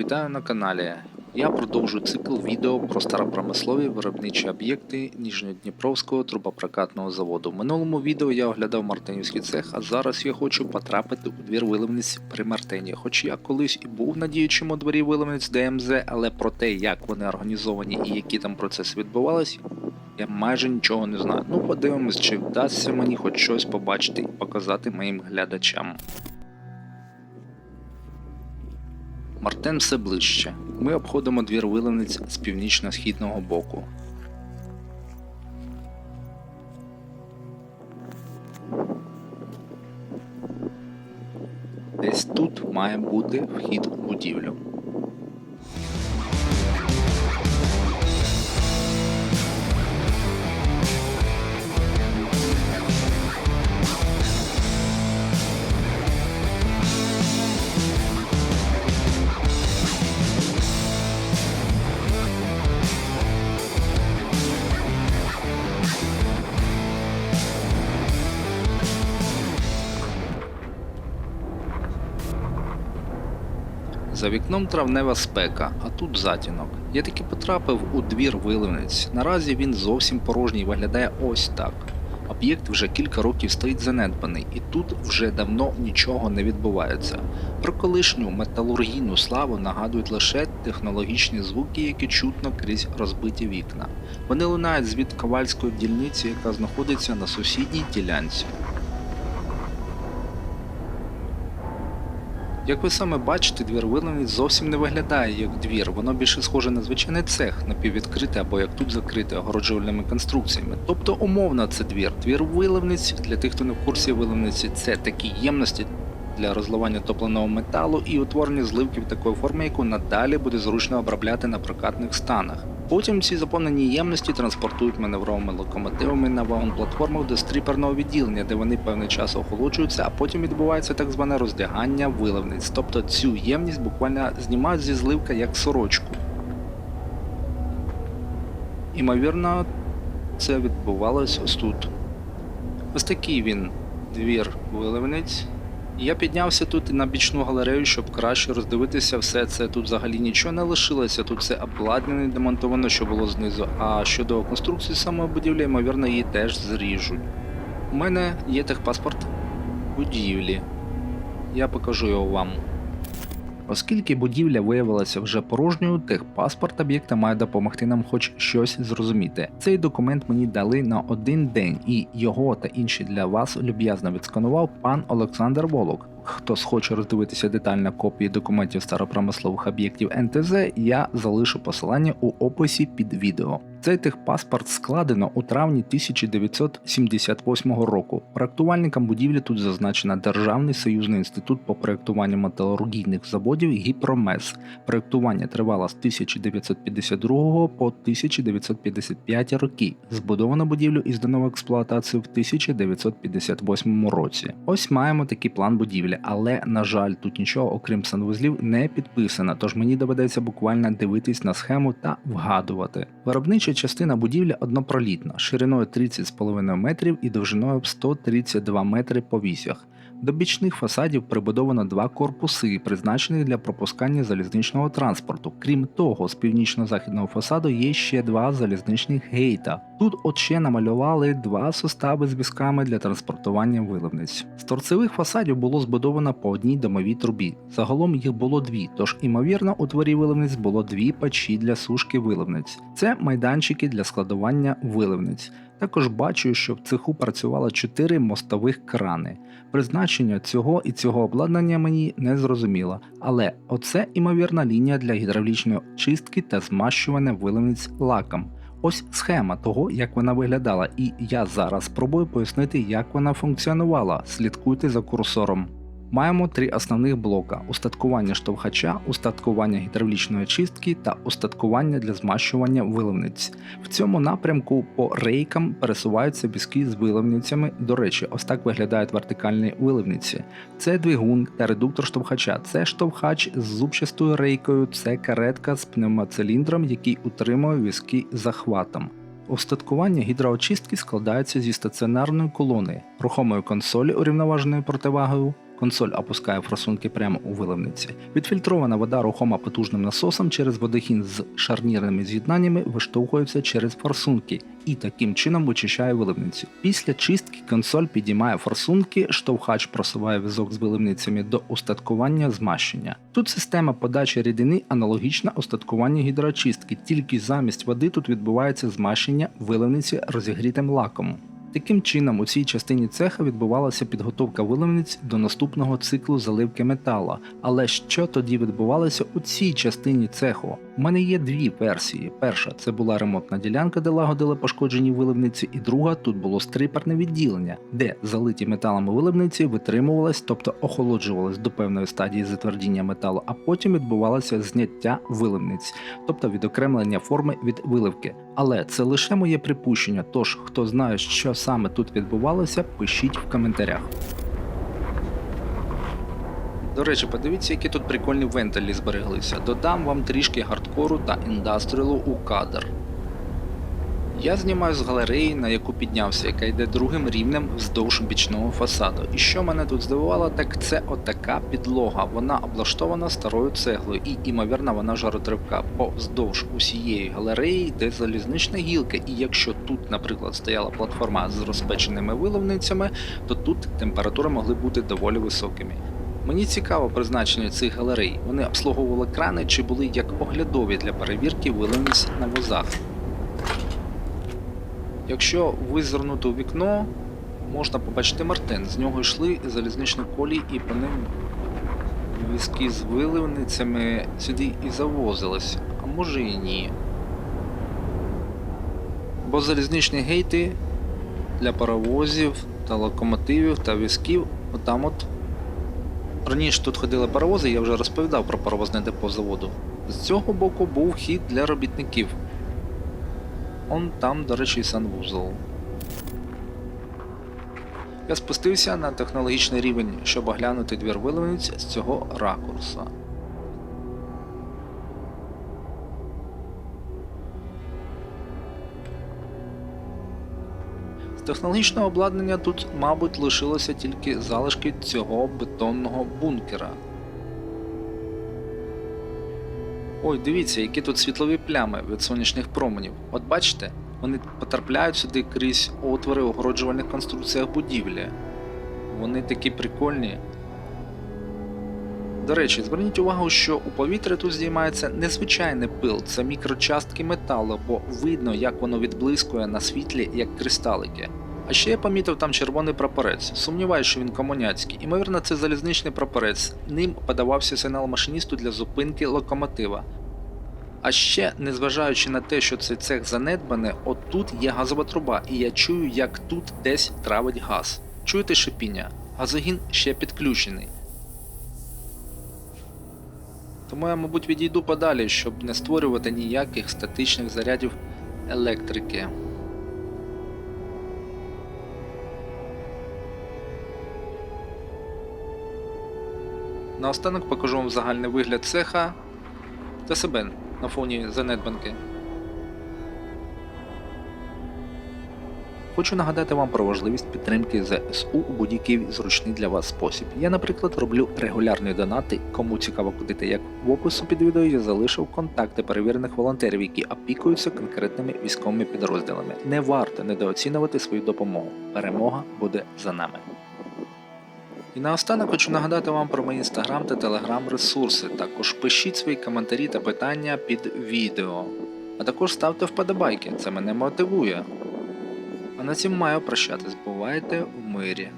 Вітаю на каналі. Я продовжую цикл відео про старопромислові виробничі об'єкти Ніжньодніпровського трубопрокатного заводу. В минулому відео я оглядав Мартинівський цех, а зараз я хочу потрапити у двір виливниць при Мартині. Хоч я колись і був на діючому дворі виливниць ДМЗ, але про те, як вони організовані і які там процеси відбувалися, я майже нічого не знаю. Ну подивимось, чи вдасться мені хоч щось побачити і показати моїм глядачам. Мартен все ближче. Ми обходимо двір виливниць з північно-східного боку. Десь тут має бути вхід у будівлю. За вікном травнева спека, а тут затінок. Я таки потрапив у двір виливниць. Наразі він зовсім порожній виглядає ось так. Об'єкт вже кілька років стоїть занедбаний, і тут вже давно нічого не відбувається. Про колишню металургійну славу нагадують лише технологічні звуки, які чутно крізь розбиті вікна. Вони лунають звід ковальської дільниці, яка знаходиться на сусідній ділянці. Як ви саме бачите, двір виливниць зовсім не виглядає як двір, воно більше схоже на звичайний цех, напіввідкрите або як тут закрите огороджувальними конструкціями. Тобто умовно це двір. Двір виливниць, для тих, хто не в курсі виливниці, це такі ємності для розливання топленого металу і утворення зливків такої форми, яку надалі буде зручно обробляти на прокатних станах. Потім ці заповнені ємності транспортують маневровими локомотивами на вагон-платформах до стріперного відділення, де вони певний час охолоджуються, а потім відбувається так зване роздягання виливниць. Тобто цю ємність буквально знімають зі зливка як сорочку. Імовірно, це відбувалось ось тут. Ось такий він двір виливниць. Я піднявся тут на бічну галерею, щоб краще роздивитися все це. Тут взагалі нічого не лишилося, тут все обладнане і демонтовано, що було знизу. А щодо конструкції самої будівлі, ймовірно, її теж зріжуть. У мене є техпаспорт будівлі. Я покажу його вам. Оскільки будівля виявилася вже порожньою, техпаспорт об'єкта має допомогти нам хоч щось зрозуміти. Цей документ мені дали на один день, і його та інші для вас люб'язно відсканував пан Олександр Волок. Хто схоче роздивитися детально копії документів старопромислових об'єктів НТЗ, я залишу посилання у описі під відео. Цей техпаспорт складено у травні 1978 року. Проектувальником будівлі тут зазначено Державний союзний інститут по проектуванню металургійних заводів Гіпромес. Проектування тривало з 1952 по 1955 роки. Збудовано будівлю і здано в експлуатацію в 1958 році. Ось маємо такий план будівлі, але на жаль, тут нічого окрім санвузлів не підписано, тож мені доведеться буквально дивитись на схему та вгадувати. Виробнича частина будівлі однопролітна, шириною 30,5 метрів і довжиною 132 метри по вісях. До бічних фасадів прибудовано два корпуси, призначені для пропускання залізничного транспорту. Крім того, з північно-західного фасаду є ще два залізничних гейта. Тут от ще намалювали два состави з візками для транспортування виливниць. З торцевих фасадів було збудовано по одній домовій трубі. Загалом їх було дві, тож імовірно у дворі виливниць було дві печі для сушки виливниць. Це майданчики для складування виливниць. Також бачу, що в цеху працювало 4 мостових крани. Призначення цього і цього обладнання мені не зрозуміло, але оце імовірна лінія для гідравлічної чистки та змащування виливниць лаком. Ось схема того, як вона виглядала, і я зараз спробую пояснити, як вона функціонувала. Слідкуйте за курсором. Маємо три основних блока: устаткування штовхача, устаткування гідравлічної чистки та устаткування для змащування виливниць. В цьому напрямку по рейкам пересуваються візки з виливницями. До речі, ось так виглядають вертикальні виливниці. Це двигун та редуктор штовхача. Це штовхач з зубчастою рейкою, це каретка з пневмоциліндром, який утримує візки захватом. Устаткування гідроочистки складається зі стаціонарної колони, рухомої консолі урівноваженою противагою, Консоль опускає форсунки прямо у виливниці. Відфільтрована вода рухома потужним насосом через водохін з шарнірними з'єднаннями виштовхується через форсунки і таким чином вичищає виливницю. Після чистки консоль підіймає форсунки, штовхач просуває візок з виливницями до устаткування змащення. Тут система подачі рідини аналогічна устаткуванню гідроочистки, тільки замість води тут відбувається змащення виливниці розігрітим лаком. Таким чином, у цій частині цеха відбувалася підготовка виливниць до наступного циклу заливки металу. Але що тоді відбувалося у цій частині цеху? У мене є дві версії. Перша це була ремонтна ділянка, де лагодили пошкоджені виливниці, і друга тут було стриперне відділення, де залиті металами виливниці витримувались, тобто охолоджувались до певної стадії затвердіння металу, а потім відбувалося зняття виливниць, тобто відокремлення форми від виливки. Але це лише моє припущення. Тож, хто знає, що саме тут відбувалося, пишіть в коментарях. До речі, подивіться, які тут прикольні вентилі збереглися. Додам вам трішки хардкору та індастріалу у кадр. Я знімаю з галереї, на яку піднявся, яка йде другим рівнем вздовж бічного фасаду. І що мене тут здивувало, так це отака підлога. Вона облаштована старою цеглою, і, імовірно, вона жаротривка, бо вздовж усієї галереї йде залізнична гілка. І якщо тут, наприклад, стояла платформа з розпеченими виливницями, то тут температури могли бути доволі високими. Мені цікаво призначення цих галерей. Вони обслуговували крани чи були як оглядові для перевірки виливниць на возах. Якщо визирнути у вікно, можна побачити Мартин. З нього йшли залізничні колії і по ним візки з виливницями сюди і завозились. А може і ні. Бо залізничні гейти для паровозів та локомотивів та візків отам от. Раніше тут ходили паровози, я вже розповідав про паровозне депо заводу. З цього боку був хід для робітників. Он там, до речі, і санвузол. Я спустився на технологічний рівень, щоб оглянути двір виливниць з цього ракурса. З технологічного обладнання тут, мабуть, лишилося тільки залишки цього бетонного бункера. Ой, дивіться, які тут світлові плями від сонячних променів. От бачите, вони потрапляють сюди крізь отвори у огороджувальних конструкціях будівлі. Вони такі прикольні. До речі, зверніть увагу, що у повітря тут здіймається незвичайний пил, це мікрочастки металу, бо видно, як воно відблискує на світлі, як кристалики. А ще я помітив там червоний прапорець. Сумніваюся, що він комуняцький. Імовірно, це залізничний прапорець. Ним подавався сигнал машиністу для зупинки локомотива. А ще, незважаючи на те, що цей цех занедбаний, отут є газова труба, і я чую, як тут десь травить газ. Чуєте шипіння? Газогін ще підключений. Тому я, мабуть, відійду подалі, щоб не створювати ніяких статичних зарядів електрики. Наостанок покажу вам загальний вигляд цеха та себе на фоні занедбанки. Хочу нагадати вам про важливість підтримки ЗСУ у будь-який зручний для вас спосіб. Я, наприклад, роблю регулярні донати. Кому цікаво кудити, як в опису під відео я залишив контакти перевірених волонтерів, які опікуються конкретними військовими підрозділами. Не варто недооцінювати свою допомогу. Перемога буде за нами. І наостанок хочу нагадати вам про мої інстаграм та телеграм ресурси. Також пишіть свої коментарі та питання під відео. А також ставте вподобайки, це мене мотивує. А на цім маю прощатись. Бувайте в мирі.